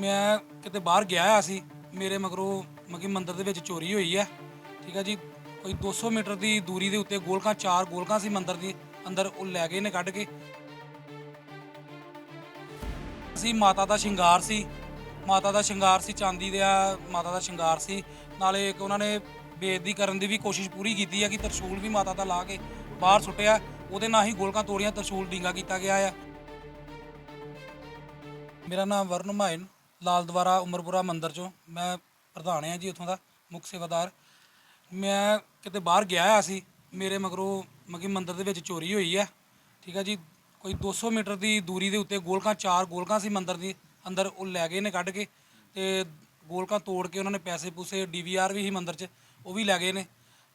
ਮੈਂ ਕਿਤੇ ਬਾਹਰ ਗਿਆ ਆ ਸੀ, ਮੇਰੇ ਮਗਰੋਂ ਮਗੀ ਮੰਦਿਰ ਦੇ ਵਿੱਚ ਚੋਰੀ ਹੋਈ ਹੈ। ਠੀਕ ਹੈ ਜੀ, ਕੋਈ 200 ਮੀਟਰ ਦੀ ਦੂਰੀ ਦੇ ਉੱਤੇ ਗੋਲਕਾਂ, ਚਾਰ ਗੋਲਕਾਂ ਸੀ ਮੰਦਿਰ ਦੀ, ਅੰਦਰ ਉਹ ਲੈ ਗਏ ਨੇ ਕੱਢ ਕੇ। ਸੀ ਮਾਤਾ ਦਾ ਸ਼ਿੰਗਾਰ ਸੀ, ਮਾਤਾ ਦਾ ਸ਼ਿੰਗਾਰ ਸੀ, ਚਾਂਦੀ ਦਾ ਮਾਤਾ ਦਾ ਸ਼ਿੰਗਾਰ ਸੀ। ਨਾਲੇ ਇੱਕ ਉਹਨਾਂ ਨੇ ਬੇਇੱਜ਼ਤੀ ਕਰਨ ਦੀ ਵੀ ਕੋਸ਼ਿਸ਼ ਪੂਰੀ ਕੀਤੀ ਹੈ ਕਿ ਤਰਸ਼ੂਲ ਵੀ ਮਾਤਾ ਦਾ ਲਾ ਕੇ ਬਾਹਰ ਸੁੱਟਿਆ। ਉਹਦੇ ਨਾਲ ਹੀ ਗੋਲਕਾਂ ਤੋੜੀਆਂ, ਤਰਸ਼ੂਲ ਡੀਂਗਾ ਕੀਤਾ ਗਿਆ ਆ। ਮੇਰਾ ਨਾਮ ਵਰਨ ਮਾਇਨ ਲਾਲ ਦਵਾਰਾ ਉਮਰਪੁਰਾ ਮੰਦਿਰ ਚੋਂ ਮੈਂ ਪ੍ਰਧਾਨ ਹਾਂ ਜੀ ਉੱਥੋਂ ਦਾ ਮੁੱਖ ਸੇਵਾਦਾਰ। ਮੈਂ ਕਿਤੇ ਬਾਹਰ ਗਿਆ ਆ ਸੀ, ਮੇਰੇ ਮਗਰੋਂ ਮਗੀ ਮੰਦਿਰ ਦੇ ਵਿੱਚ ਚੋਰੀ ਹੋਈ ਹੈ। ਠੀਕ ਹੈ ਜੀ, ਕੋਈ 200 ਮੀਟਰ ਦੀ ਦੂਰੀ ਦੇ ਉੱਤੇ ਗੋਲਕਾਂ, ਚਾਰ ਗੋਲਕਾਂ ਸੀ ਮੰਦਿਰ ਦੀ, ਅੰਦਰ ਉਹ ਲੈ ਗਏ ਨੇ ਕੱਢ ਕੇ ਤੇ ਗੋਲਕਾਂ ਤੋੜ ਕੇ ਉਹਨਾਂ ਨੇ ਪੈਸੇ ਪੂਸੇ ਡੀਵੀਆਰ ਵੀ ਸੀ ਮੰਦਿਰ 'ਚ, ਉਹ ਵੀ ਲੈ ਗਏ ਨੇ।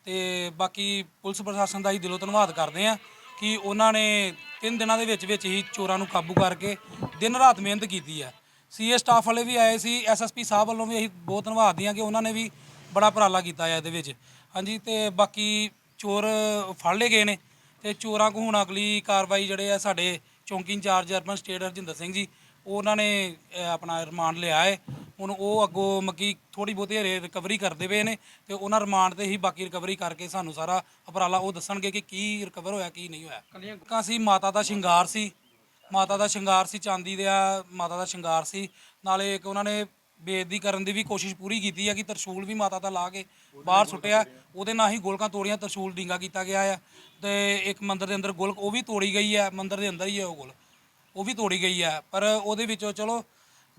ਤੇ ਬਾਕੀ ਪੁਲਿਸ ਪ੍ਰਸ਼ਾਸਨ ਦਾ ਹੀ ਦਿਲੋਂ ਧੰਨਵਾਦ ਕਰਦੇ ਆ ਕਿ ਉਹਨਾਂ ਨੇ ਤਿੰਨ ਦਿਨਾਂ ਦੇ ਵਿੱਚ ਵਿੱਚ ਹੀ ਚੋਰਾਂ ਨੂੰ ਕਾਬੂ ਕਰਕੇ ਦਿਨ ਰਾਤ ਮਿਹਨਤ ਕੀਤੀ ਹੈ। ਸੀਏ ਸਟਾਫ ਵਾਲੇ ਵੀ ਆਏ ਸੀ ਐਸਐਸਪੀ ਸਾਹਿਬ ਵੱਲੋਂ ਵੀ ਅਸੀਂ ਬਹੁਤ ਧੰਨਵਾਦੀ ਹਾਂ ਕਿ ਉਹਨਾਂ ਨੇ ਵੀ ਬੜਾ ਉਪਰਾਲਾ ਕੀਤਾ ਹੈ ਇਹਦੇ ਵਿੱਚ। ਹਾਂਜੀ ਤੇ ਬਾਕੀ ਚੋਰ ਫੜ ਲਏ ਗਏ ਨੇ ਤੇ ਚੋਰਾਂ ਕੋ ਹੁਣ ਅਗਲੀ ਕਾਰਵਾਈ ਜਿਹੜੇ ਆ ਸਾਡੇ ਚੌਂਕੀ incharge urban estate Harjinder Singh ji ਉਹ ਉਹਨਾਂ ਨੇ ਅਹ, ਆਪਣਾ ਰਿਮਾਂਡ ਲਿਆ ਹੈ। ਹੁਣ ਉਹ ਅੱਗੋਂ ਮੱਕੀ ਥੋੜੀ ਬਹੁਤੀ ਹਰੇ ਰਿਕਵਰੀ ਕਰਦੇ ਪਏ ਨੇ ਤੇ ਉਹਨਾਂ ਰਿਮਾਂਡ ਤੇ ਹੀ ਬਾਕੀ ਰਿਕਵਰੀ ਕਰਕੇ ਸਾਨੂੰ ਸਾਰਾ ਉਪਰਾਲਾ ਉਹ ਦੱਸਣਗੇ ਕਿ ਕੀ ਰਿਕਵਰ ਹੋਇਆ ਕੀ ਨਹੀਂ ਹੋਇਆ। ਕੱਲੀਆਂ ਸੀ ਮਾਤਾ ਦਾ ਸ਼ਿੰਗਾਰ ਸੀ ਮਾਤਾ ਦਾ ਸ਼ਿੰਗਾਰ ਸੀ, ਚਾਂਦੀ ਦਾ ਮਾਤਾ ਦਾ ਸ਼ਿੰਗਾਰ ਸੀ। ਨਾਲੇ ਇੱਕ ਉਹਨਾਂ ਨੇ ਬੇਇੱਜ਼ਤੀ ਕਰਨ ਦੀ ਵੀ ਕੋਸ਼ਿਸ਼ ਪੂਰੀ ਕੀਤੀ ਹੈ ਕਿ ਤਰਸ਼ੂਲ ਵੀ ਮਾਤਾ ਦਾ ਲਾ ਕੇ ਬਾਹਰ ਸੁੱਟਿਆ। ਉਹਦੇ ਨਾਲ ਹੀ ਗੋਲਕਾਂ ਤੋੜੀਆਂ, ਤਰਸ਼ੂਲ ਡੀਂਗਾ ਕੀਤਾ ਗਿਆ ਹੈ ਤੇ ਇੱਕ ਮੰਦਿਰ ਦੇ ਅੰਦਰ ਗੋਲਕ, ਉਹ ਵੀ ਤੋੜੀ ਗਈ ਹੈ ਮੰਦਿਰ ਦੇ ਅੰਦਰ ਹੀ ਹੈ ਉਹ ਗੋਲ ਉਹ ਵੀ ਤੋੜੀ ਗਈ ਹੈ ਪਰ ਉਹਦੇ ਵਿੱਚੋਂ ਚਲੋ,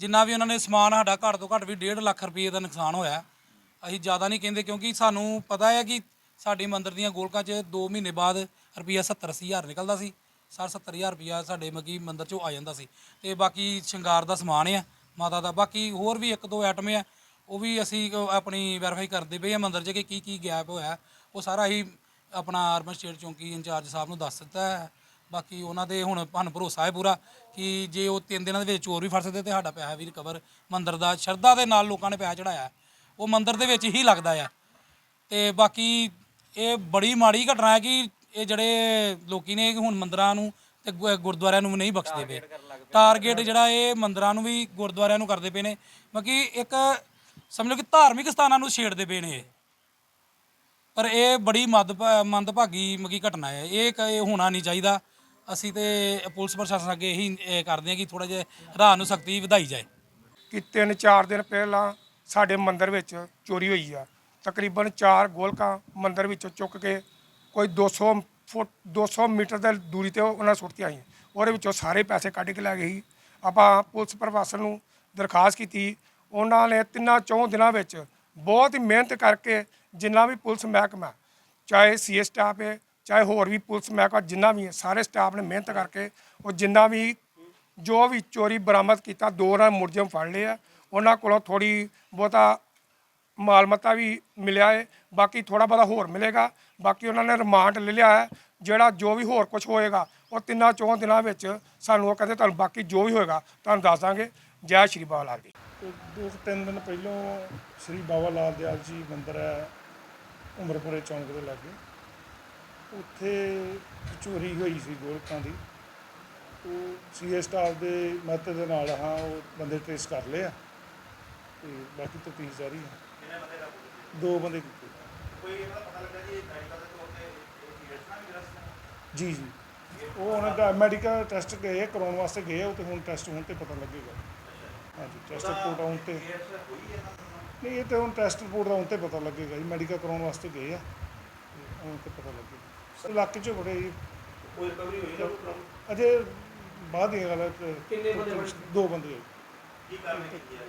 ਜਿੰਨਾ ਵੀ ਉਹਨਾਂ ਨੇ ਸਮਾਨ ਸਾਡਾ ਘੱਟ ਤੋਂ ਘੱਟ ਵੀ 1.5 ਲੱਖ ਰੁਪਏ ਦਾ ਨੁਕਸਾਨ ਹੋਇਆ। ਅਸੀਂ ਜ਼ਿਆਦਾ ਨਹੀਂ ਕਹਿੰਦੇ ਕਿਉਂਕਿ ਸਾਨੂੰ ਪਤਾ ਹੈ ਕਿ ਸਾਡੇ ਮੰਦਿਰ ਦੀਆਂ ਗੋਲਕਾਂ 'ਚ 2 ਮਹੀਨੇ ਬਾਅਦ ਰੁਪਈਆ 70 ਅੱਸੀ ਹਜ਼ਾਰ ਨਿਕਲਦਾ ਸੀ। 60 70000 ਰੁਪਈਆ ਸਾਡੇ ਮਗੀ ਮੰਦਿਰ 'ਚੋਂ ਆ ਜਾਂਦਾ ਸੀ। ਤੇ ਬਾਕੀ ਸ਼ਿੰਗਾਰ ਦਾ ਸਮਾਨ ਆ, ਮਾਤਾ ਦਾ। ਬਾਕੀ ਹੋਰ ਵੀ ਇੱਕ ਦੋ ਆਈਟਮ ਆ, ਉਹ ਵੀ ਅਸੀਂ ਕ- ਆਪਣੀ ਵੈਰੀਫਾਈ ਕਰਦੇ ਪਏ ਆ ਮੰਦਿਰ 'ਚ ਕਿ ਕੀ ਕੀ ਗੈਪ ਹੋਇਆ। ਉਹ ਸਾਰਾ ਹੀ ਆਪਣਾ ਅਰਬਨ ਸਟੇਟ ਚੌਂਕੀ ਇੰਚਾਰਜ ਸਾਹਿਬ ਨੂੰ ਦੱਸ ਦਿੱਤਾ ਹੈ। ਬਾਕੀ ਉਹਨਾਂ ਦੇ ਹੁਣ ਸਾਨੂੰ ਭਰੋਸਾ ਹੈ ਪੂਰਾ ਕਿ ਜੇ ਉਹ ਤਿੰਨ ਦਿਨਾਂ ਦੇ ਵਿੱਚ ਚੋਰ ਵੀ ਫੜ ਸਕਦੇ ਤੇ ਸਾਡਾ ਪੈਸਾ ਵੀ ਰਿਕਵਰ ਮੰਦਿਰ ਦਾ ਸ਼ਰਧਾ ਦੇ ਨਾਲ ਲੋਕਾਂ ਨੇ ਪੈਸਾ ਚੜਾਇਆ ਉਹ ਮੰਦਿਰ ਦੇ ਵਿੱਚ ਹੀ ਲੱਗਦਾ ਆ। ਤੇ ਬਾਕੀ ਇਹ ਬੜੀ ਮਾੜੀ ਘਟਨਾ ਹੈ ਕਿ ਇਹ ਜਿਹੜੇ ਲੋਕੀ ਨੇ ਹੁਣ ਮੰਦਰਾਂ ਨੂੰ ਤੇ ਗੁ- ਗੁਰਦੁਆਰਿਆਂ ਨੂੰ ਵੀ ਨਹੀਂ ਬਖਸ਼ਦੇ ਪਏ। ਟਾਰਗੇਟ ਜਿਹੜਾ ਇਹ ਮੰਦਰਾਂ ਨੂੰ ਵੀ ਗੁਰਦੁਆਰਿਆਂ ਨੂੰ ਕਰਦੇ ਪਏ ਨੇ। ਬਾਕੀ ਇੱਕ ਸਮਝ ਲਓ ਕਿ ਧਾਰਮਿਕ ਸਥਾਨਾਂ ਨੂੰ ਛੇੜਦੇ ਪਏ ਨੇ ਇਹ। ਪਰ ਇਹ ਬੜੀ ਮਦ ਮੰਦਭਾਗੀ ਮਗੀ ਘਟਨਾ ਹੈ। ਇਹ ਕ- ਇਹ ਹੋਣਾ ਨਹੀਂ ਚਾਹੀਦਾ। ਅਸੀਂ ਤੇ ਪੁਲਿਸ ਪ੍ਰਸ਼ਾਸਨ ਅੱਗੇ ਇਹੀ ਇਹ ਕਰਦੇ ਹਾਂ ਕਿ ਥੋੜਾ ਜਿਹਾ ਰਾਹ ਨੂੰ ਸਖਤੀ ਵਧਾਈ ਜਾਏ। ਕਿ ਤਿੰਨ ਚਾਰ ਦਿਨ ਪਹਿਲਾਂ ਸਾਡੇ ਮੰਦਿਰ ਵਿੱਚ ਚੋਰੀ ਹੋਈ ਆ। ਤਕਰੀਬਨ 4 ਗੋਲਕਾਂ ਮੰਦਿਰ ਵਿੱਚੋਂ ਚੁੱਕ ਕੇ ਕੋਈ 200 ਫੁੱਟ 200 ਮੀਟਰ ਦੀ ਦੂਰੀ ਤੇ ਉਹਨਾਂ ਸੁੱਟਤੀਆਂ ਸੀ ਉਹਦੇ ਵਿੱਚੋਂ ਸਾਰੇ ਪੈਸੇ ਕੱਢ ਕੇ ਲੈ ਗਏ ਸੀ। ਆਪਾਂ ਪੁਲਿਸ ਪ੍ਰਸ਼ਾਸਨ ਨੂੰ ਦਰਖਾਸਤ ਕੀਤੀ। ਉਹਨਾਂ ਨੇ ਤਿੰਨਾਂ ਚੌਂ ਦਿਨਾਂ ਵਿੱਚ ਬਹੁਤ ਹੀ ਮਿਹਨਤ ਕਰਕੇ ਜਿੰਨਾ ਵੀ ਪੁਲਿਸ ਮਹਿਕਮਾ, ਚਾਹੇ ਸੀਏ ਸਟਾਫ ਹੈ, ਚਾਹੇ ਹੋਰ ਵੀ ਪੁਲਿਸ ਮਹਿਕਮਾ, ਜਿੰਨਾ ਵੀ ਹੈ, ਸਾਰੇ ਸਟਾਫ ਨੇ ਮਿਹਨਤ ਕਰਕੇ ਉਹ ਜਿੰਨਾ ਵੀ ਜੋ ਵੀ ਚੋਰੀ ਬਰਾਮਦ ਕੀਤਾ, ਦੋ ਨਾਲ ਮੁਲਜ਼ਮ ਫੜ ਲਏ ਆ। ਉਹਨਾਂ ਕੋਲੋਂ ਥੋੜੀ ਬਹੁਤਾ ਮਾਲ ਮਤਾ ਵੀ ਮਿਲਿਆ ਹੈ ਬਾਕੀ ਥੋੜਾ ਬਹੁਤਾ ਹੋਰ ਮਿਲੇਗਾ। ਬਾਕੀ ਉਹਨਾਂ ਨੇ ਰਿਮਾਂਡ ਲੈ ਲਿਆ ਹੈ। ਜਿਹੜਾ ਜੋ ਵੀ ਹੋਰ ਕੁਝ ਹੋਏਗਾ, ਉਹ ਤਿੰਨਾਂ ਚੌਂ ਦਿਨਾਂ ਵਿੱਚ ਸਾਨੂੰ ਉਹ ਕਹਿੰਦੇ ਤੁਹਾਨੂੰ ਬਾਕੀ ਜੋ ਵੀ ਹੋਏਗਾ, ਤੁਹਾਨੂੰ ਦੱਸ ਦਾਂਗੇ। ਜੈ ਸ਼੍ਰੀ ਬਾਬਾ ਲਾਲ ਜੀ। ਦੋ ਕੁ ਤਿੰਨ ਦਿਨ ਪਹਿਲੋਂ ਸ੍ਰੀ ਬਾਬਾ ਲਾਲ ਦਿਆਲ ਜੀ ਮੰਦਿਰ ਹੈ, ਉਮਰਪੁਰੇ ਚੌਂਕ ਦੇ ਲਾਗੇ। ਉੱਥੇ ਚੋਰੀ ਹੋਈ ਸੀ ਗੋਲਕਾਂ ਦੀ। ਉਹ ਸੀਏ ਸਟਾਫ ਦੇ ਮਦਦ ਦੇ ਨਾਲ ਹਾਂ, ਉਹ ਬੰਦੇ ਟ੍ਰੇਸ ਕਰ ਲਏ ਆ। ਤੇ ਬਾਕੀ ਤਫਤੀਸ਼ ਜਾਰੀ ਹੈ। ਕਿੰਨੇ ਬੰਦੇ ਦਾ ਦੋ ਬੰਦੇ ਕੀਤੇ। ਕੋਈ ਇਹਦਾ ਪਤਾ ਲੱਗਾ ਜੀ ਮੈਡੀਕਲ ਦੇ ਤੌਰ ਤੇ ਜੀ ਜੀ। ਉਹ ਉਹਨਾਂ ਦਾ ਮੈਡੀਕਲ ਟੈਸਟ ਗਏ ਕਰਾਉਣ ਵਾਸਤੇ ਗਏ ਆ, ਉਹ ਤੇ ਹੁਣ ਟੈਸਟ ਹੋਣ ਤੇ ਪਤਾ ਲੱਗੇਗਾ। ਹਾਂਜੀ ਟੈਸਟ ਰਿਪੋਰਟ ਆਉਣ ਤੇ। ਨਹੀਂ ਇਹ ਤੇ ਹੁਣ ਟੈਸਟ ਰਿਪੋਰਟ ਆਉਣ ਤੇ ਪਤਾ ਲੱਗੇਗਾ ਜੀ ਮੈਡੀਕਲ ਕਰਾਉਣ ਵਾਸਤੇ ਗਏ ਆ। ਆਉਣ ਤੇ ਪਤਾ ਲੱਗੇਗਾ। ਇਲਾਕੇ 'ਚ ਬੜੇ ਕੋਈ ਰਿਕਵਰੀ ਹੋਈ ਅਜੇ ਬਾਅਦ ਦੀ ਗੱਲ ਕਿ ਕਿੰਨੇ ਬੰਦੇ ਦੋ ਬੰਦੇ। ਕੀ ਕਾਰਵਾਈ ਕੀਤੀ ਹੈ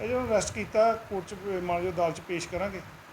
ਅਜੇ ਉਹਨੂੰ ਅਰੈਸਟ ਕੀਤਾ ਕੋਰਟ 'ਚ ਮਾਨਜੋ ਅਦਾਲਤ 'ਚ ਪੇਸ਼ ਕਰਾਂਗੇ।